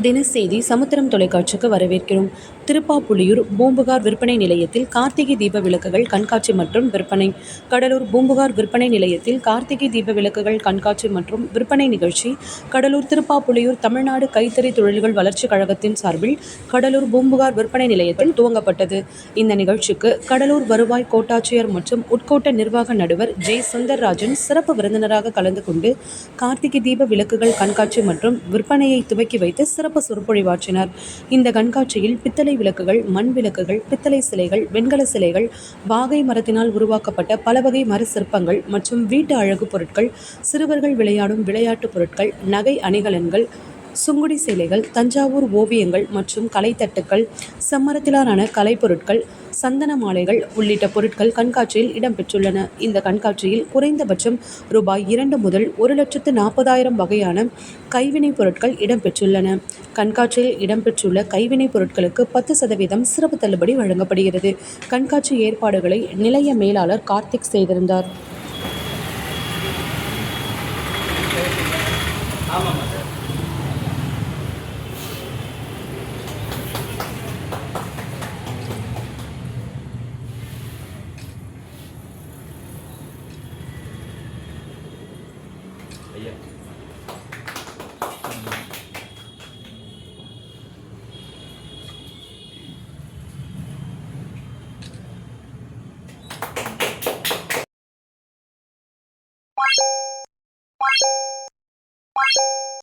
தினசெய்தி சமுத்திரம் தொலைக்காட்சிக்கு வரவேற்கிறோம். திருப்பாப்புலியூர் பூம்புகார் விற்பனை நிலையத்தில் கார்த்திகை தீப விளக்குகள் கண்காட்சி மற்றும் விற்பனை. கடலூர் பூம்புகார் விற்பனை நிலையத்தில் கார்த்திகை தீப விளக்குகள் கண்காட்சி மற்றும் விற்பனை நிகழ்ச்சி. கடலூர் திருப்பாப்புலியூர் தமிழ்நாடு கைத்தறி தொழில்கள் வளர்ச்சிக் கழகத்தின் சார்பில் கடலூர் பூம்புகார் விற்பனை நிலையத்தில் துவங்கப்பட்டது. இந்த நிகழ்ச்சிக்கு கடலூர் வருவாய் கோட்டாட்சியர் மற்றும் உட்கோட்ட நிர்வாக நடுவர் ஜே. சுந்தர்ராஜன் சிறப்பு விருந்தினராக கலந்து கொண்டு கார்த்திகை தீப விளக்குகள் கண்காட்சி மற்றும் விற்பனையை துவக்கி வைத்து சிறப்பு சொற்பொழிவாற்றினர். இந்த கண்காட்சியில் பித்தளை விளக்குகள் மண் விளக்குகள் பித்தளை சிலைகள் வெண்கல சிலைகள் வாகை மரத்தினால் உருவாக்கப்பட்ட பல வகை மர சிற்பங்கள் மற்றும் வீட்டு அழகு பொருட்கள் சிறுவர்கள் விளையாடும் விளையாட்டுப் பொருட்கள் நகை அணிகலன்கள் சுங்குடி சேலைகள் தஞ்சாவூர் ஓவியங்கள் மற்றும் கலைத்தட்டுக்கள் செம்மரத்திலான கலைப்பொருட்கள் சந்தன மாலைகள் உள்ளிட்ட பொருட்கள் கண்காட்சியில் இடம்பெற்றுள்ளன. இந்த கண்காட்சியில் குறைந்தபட்சம் ரூபாய் இரண்டு முதல் ஒரு லட்சத்து நாற்பதாயிரம் வகையான கைவினைப் பொருட்கள் இடம்பெற்றுள்ளன. கண்காட்சியில் இடம்பெற்றுள்ள கைவினைப் பொருட்களுக்கு பத்து சதவீதம் சிறப்பு தள்ளுபடி வழங்கப்படுகிறது. கண்காட்சி ஏற்பாடுகளை நிலைய மேலாளர் கார்த்திக் செய்திருந்தார். ஆமாம். అయ్యా Bye.